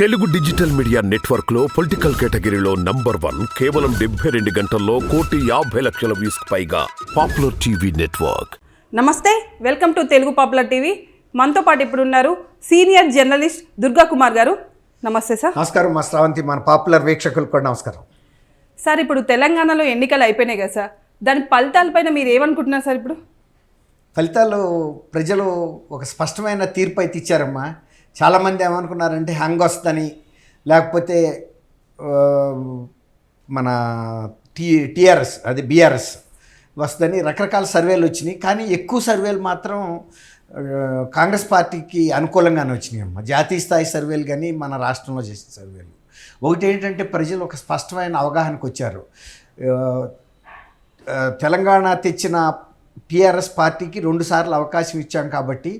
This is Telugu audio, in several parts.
తెలుగు డిజిటల్ మీడియా నెట్వర్క్లో పొలిటికల్ కేటగిరీలో నంబర్ వన్ కేవలం డెబ్బై రెండు గంటల్లో కోటి యాభై లక్షల వ్యూస్ పైగా పాపులర్ టీవీ నెట్వర్క్. నమస్తే welcome to Telugu popular TV. మనతో పాటు ఇప్పుడు ఉన్నారు సీనియర్ జర్నలిస్ట్ దుర్గా కుమార్ గారు. నమస్తే సార్. నమస్కారం మా శ్రావంతి మన పాపులర్ వీక్షకులకు కూడా నమస్కారం. సార్ ఇప్పుడు తెలంగాణలో ఎన్నికలు అయిపోయినాయి కదా సార్. దాని ఫలితాలపైన మీరు ఏమనుకుంటున్నారు సార్ ఇప్పుడు? ఫలితాలు ప్రజలు ఒక స్పష్టమైన తీర్పు అయితే ఇచ్చారమ్మా. చాలామంది ఏమనుకున్నారంటే హ్యాంగ్ వస్తుందని లేకపోతే మన టీ టీఆర్ఎస్ అది బీఆర్ఎస్ వస్తుందని రకరకాల సర్వేలు వచ్చినాయి. కానీ ఎక్కువ సర్వేలు మాత్రం కాంగ్రెస్ పార్టీకి అనుకూలంగానే వచ్చినాయి అమ్మ. జాతీయ స్థాయి సర్వేలు కానీ మన రాష్ట్రంలో చేసిన సర్వేలు. ఒకటి ఏంటంటే ప్రజలు ఒక స్పష్టమైన అవగాహనకు వచ్చారు. తెలంగాణ తెచ్చిన టీఆర్ఎస్ పార్టీకి రెండుసార్లు అవకాశం ఇచ్చాం కాబట్టి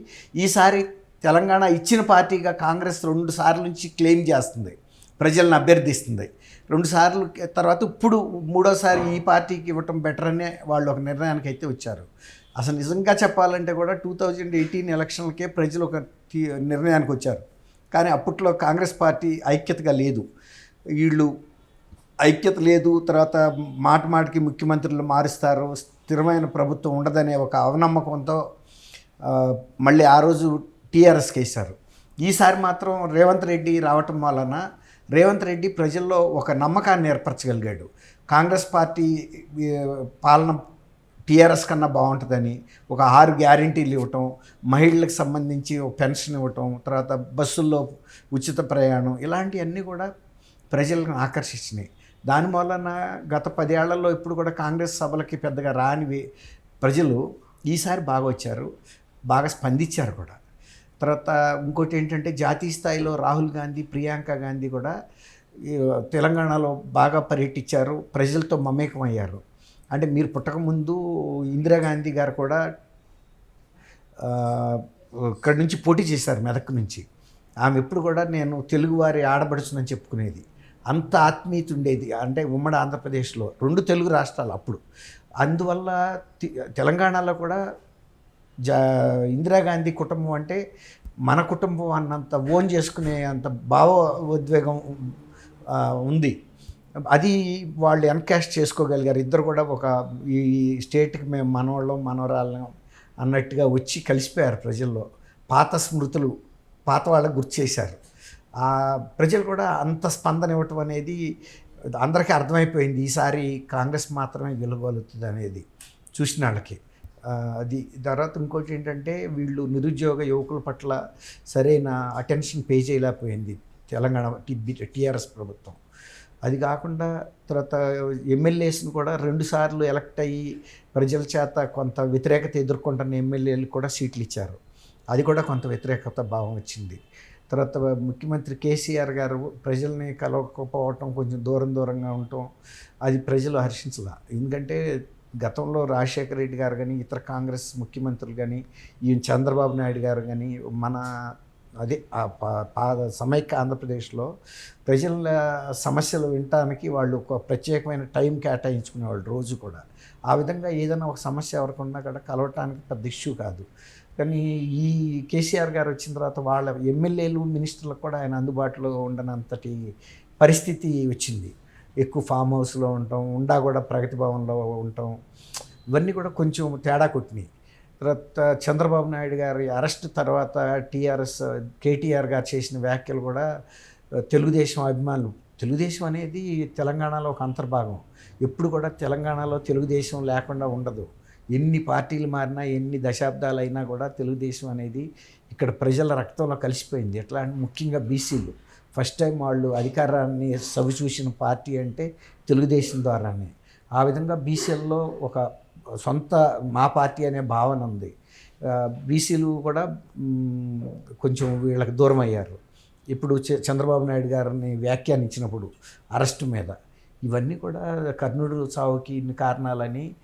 ఈసారి తెలంగాణ ఇచ్చిన పార్టీగా కాంగ్రెస్ రెండు సార్లు నుంచి క్లెయిమ్ చేస్తుంది ప్రజలను అభ్యర్థిస్తుంది. రెండు సార్లు తర్వాత ఇప్పుడు మూడోసారి ఈ పార్టీకి ఇవ్వటం బెటర్ అనే వాళ్ళు ఒక నిర్ణయానికి అయితే వచ్చారు. అసలు నిజంగా చెప్పాలంటే కూడా టూ థౌజండ్ ఎయిటీన్ ఎలక్షన్లకే ప్రజలు ఒక నిర్ణయానికి వచ్చారు. కానీ అప్పట్లో కాంగ్రెస్ పార్టీ ఐక్యతగా లేదు. వీళ్ళు ఐక్యత లేదు తర్వాత మాట మాటికి ముఖ్యమంత్రులు మారుస్తారు స్థిరమైన ప్రభుత్వం ఉండదనే ఒక అవనమ్మకంతో మళ్ళీ ఆ రోజు టీఆర్ఎస్కి వేశారు ఈసారి మాత్రం రేవంత్ రెడ్డి రావటం వలన రేవంత్ రెడ్డి ప్రజల్లో ఒక నమ్మకాన్ని ఏర్పరచగలిగాడు. కాంగ్రెస్ పార్టీ పాలన టీఆర్ఎస్ కన్నా బాగుంటుందని ఒక ఆరు గ్యారంటీలు ఇవ్వటం మహిళలకు సంబంధించి ఒక పెన్షన్ ఇవ్వటం తర్వాత బస్సుల్లో ఉచిత ప్రయాణం ఇలాంటివన్నీ కూడా ప్రజలను ఆకర్షించినాయి. దాని వలన గత పదేళ్ళలో ఇప్పుడు కూడా కాంగ్రెస్ సభలకి పెద్దగా రానివి ప్రజలు ఈసారి బాగా వచ్చారు బాగా స్పందించారు కూడా. తర్వాత ఇంకోటి ఏంటంటే జాతీయ స్థాయిలో రాహుల్ గాంధీ ప్రియాంక గాంధీ కూడా తెలంగాణలో బాగా పర్యటించారు. ప్రజలతో మమేకం అయ్యారు అంటే మీరు పుట్టకముందు ఇందిరాగాంధీ గారు కూడా ఇక్కడ ఇక్కడి నుంచి పోటీ చేశారు మెదక్ నుంచి. ఆమె ఎప్పుడు కూడా నేను తెలుగువారి ఆడబడుచునని చెప్పుకునేది. అంత ఆత్మీయత ఉండేది. అంటే ఉమ్మడి ఆంధ్రప్రదేశ్లో రెండు తెలుగు రాష్ట్రాలు అప్పుడు. అందువల్ల తెలంగాణలో కూడా జా ఇందిరాగాంధీ కుటుంబం అంటే మన కుటుంబం అన్నంత ఓన్ చేసుకునే అంత భావోద్వేగం ఉద్వేగం ఉంది. అది వాళ్ళు ఎన్కాస్ట్ చేసుకోగలిగారు. ఇద్దరు కూడా ఒక ఈ స్టేట్కి మేము మనవాళ్ళం మనవరాళ్ళం అన్నట్టుగా వచ్చి కలిసిపోయారు ప్రజల్లో. పాత స్మృతులు పాత వాళ్ళకు గుర్తు చేశారు. ఆ ప్రజలు కూడా అంత స్పందన ఇవ్వటం అనేది అందరికీ అర్థమైపోయింది. ఈసారి కాంగ్రెస్ మాత్రమే గెలవగలుగుతుంది అనేది చూసిన వాళ్ళకి. అది తర్వాత ఇంకోటి ఏంటంటే వీళ్ళు నిరుద్యోగ యువకుల పట్ల సరైన అటెన్షన్ పే చేయలేకపోయింది తెలంగాణ టీఆర్ఎస్ ప్రభుత్వం. అది కాకుండా తర్వాత ఎమ్మెల్యేస్ని కూడా రెండుసార్లు ఎలక్ట్ అయ్యి ప్రజల చేత కొంత వ్యతిరేకత ఎదుర్కొంటున్న ఎమ్మెల్యేలు కూడా సీట్లు ఇచ్చారు. అది కూడా కొంత వ్యతిరేకత భావం వచ్చింది. తర్వాత ముఖ్యమంత్రి కేసీఆర్ గారు ప్రజల్ని కలవకపోవటం కొంచెం దూరం దూరంగా ఉండటం అది ప్రజలు హర్షించలా. ఎందుకంటే గతంలో రాజశేఖర రెడ్డి గారు కానీ ఇతర కాంగ్రెస్ ముఖ్యమంత్రులు కానీ ఈయన చంద్రబాబు నాయుడు గారు కానీ మన అదే పా- పా సమైక్య ఆంధ్రప్రదేశ్లో ప్రజల సమస్యలు వినటానికి వాళ్ళు ఒక ప్రత్యేకమైన టైం కేటాయించుకునేవాళ్ళు రోజు కూడా. ఆ విధంగా ఏదైనా ఒక సమస్య ఎవరికన్నా కూడా కలవటానికి పెద్ద ఇష్యూ కాదు. కానీ ఈ కేసీఆర్ గారు వచ్చిన తర్వాత వాళ్ళ ఎమ్మెల్యేలు మినిస్టర్లకు కూడా ఆయన అందుబాటులో ఉండనంతటి పరిస్థితి వచ్చింది. ఎక్కువ ఫామ్ హౌస్లో ఉండటం ఉండా కూడా ప్రగతి భవన్లో ఉండటం ఇవన్నీ కూడా కొంచెం తేడా కొట్టినాయి. తర్వాత చంద్రబాబు నాయుడు గారి అరెస్ట్ తర్వాత టీఆర్ఎస్ కేటీఆర్ గారు చేసిన వ్యాఖ్యలు కూడా తెలుగుదేశం అభిమానులు. తెలుగుదేశం అనేది తెలంగాణలో ఒక అంతర్భాగం. ఎప్పుడు కూడా తెలంగాణలో తెలుగుదేశం లేకుండా ఉండదు. ఎన్ని పార్టీలు మారినా ఎన్ని దశాబ్దాలు అయినా కూడా తెలుగుదేశం అనేది ఇక్కడ ప్రజల రక్తంలో కలిసిపోయింది. ఎట్లా అంటే ముఖ్యంగా బీసీలు. ఫస్ట్ టైం వాళ్ళు అధికారాన్ని సవి చూసిన పార్టీ అంటే తెలుగుదేశం ద్వారానే. ఆ విధంగా బీసీల్లో ఒక సొంత మా పార్టీ అనే భావన ఉంది. బీసీలు కూడా కొంచెం వీళ్ళకి దూరం అయ్యారు. ఇప్పుడు చ- చంద్రబాబు నాయుడు గారిని వ్యాఖ్యానించినప్పుడు అరెస్టు మీద. ఇవన్నీ కూడా కర్ణుడు చావుకి ఇన్ని కారణాలని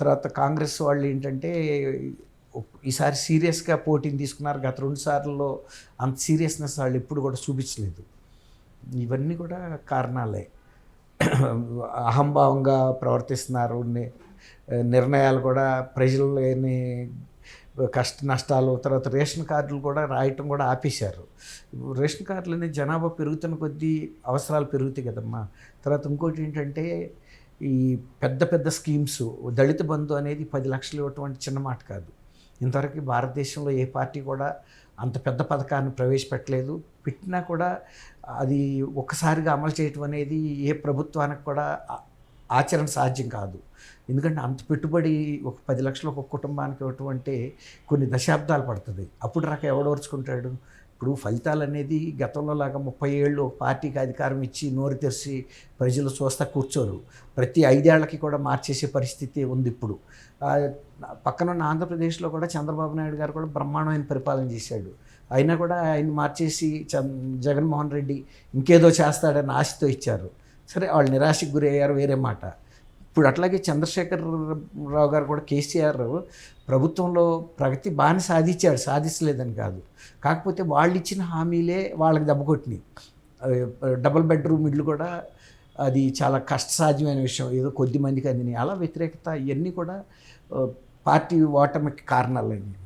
తర్వాత కాంగ్రెస్ వాళ్ళు ఏంటంటే ఈసారి సీరియస్గా పోటీని తీసుకున్నారు. గత రెండు సార్లలో అంత సీరియస్నెస్ వాళ్ళు ఎప్పుడు కూడా చూపించలేదు. ఇవన్నీ కూడా కారణాలే. అహంభావంగా ప్రవర్తిస్తున్నారు. నిర్ణయాలు కూడా ప్రజలని కష్ట నష్టాలు తర్వాత రేషన్ కార్డులు కూడా రాయటం కూడా ఆపేశారు. రేషన్ కార్డులు అనేది జనాభా పెరుగుతున్న కొద్దీ అవసరాలు పెరుగుతాయి కదమ్మా. తర్వాత ఇంకోటి ఏంటంటే ఈ పెద్ద పెద్ద స్కీమ్స్ దళిత బంధు అనేది పది లక్షలు ఇవ్వటం అంటే చిన్న మాట కాదు. ఇంతవరకు భారతదేశంలో ఏ పార్టీ కూడా అంత పెద్ద పథకాన్ని ప్రవేశపెట్టలేదు. పెట్టినా కూడా అది ఒక్కసారిగా అమలు చేయటం అనేది ఏ ప్రభుత్వానికి కూడా ఆచరణ సాధ్యం కాదు. ఎందుకంటే అంత పెట్టుబడి ఒక పది లక్షలు ఒక కుటుంబానికి ఇవ్వటం అంటే కొన్ని దశాబ్దాలు పడుతుంది. అప్పుడు రాక ఎవడోర్చుకుంటాడు ఇప్పుడు ఫలితాలు అనేది గతంలో లాగా ముప్పై ఏళ్ళు పార్టీకి అధికారం ఇచ్చి నోరు తెరిచి ప్రజలు చూస్తా కూర్చోరు. ప్రతి ఐదేళ్ళకి కూడా మార్చేసే పరిస్థితి ఉంది ఇప్పుడు. పక్కనున్న ఆంధ్రప్రదేశ్లో కూడా చంద్రబాబు నాయుడు గారు కూడా బ్రహ్మాండమైన పరిపాలన చేశాడు. అయినా కూడా ఆయన మార్చేసి చంద్ జగన్మోహన్ రెడ్డి ఇంకేదో చేస్తాడని ఆశతో ఇచ్చారు. సరే వాళ్ళు నిరాశకు గురి అయ్యారు వేరే మాట. ఇప్పుడు అట్లాగే చంద్రశేఖర్ రావు గారు కూడా కేసీఆర్ ప్రభుత్వంలో ప్రగతి బాగానే సాధించాడు సాధించలేదని కాదు. కాకపోతే వాళ్ళు ఇచ్చిన హామీలే వాళ్ళకి దెబ్బకొట్టినాయి డబుల్ బెడ్రూమ్ ఇళ్ళు కూడా అది చాలా కష్టసాధ్యమైన విషయం. ఏదో కొద్ది మందికి అందినాయి. అలా వ్యతిరేకత ఇవన్నీ కూడా పార్టీ ఓటమికి కారణాలండి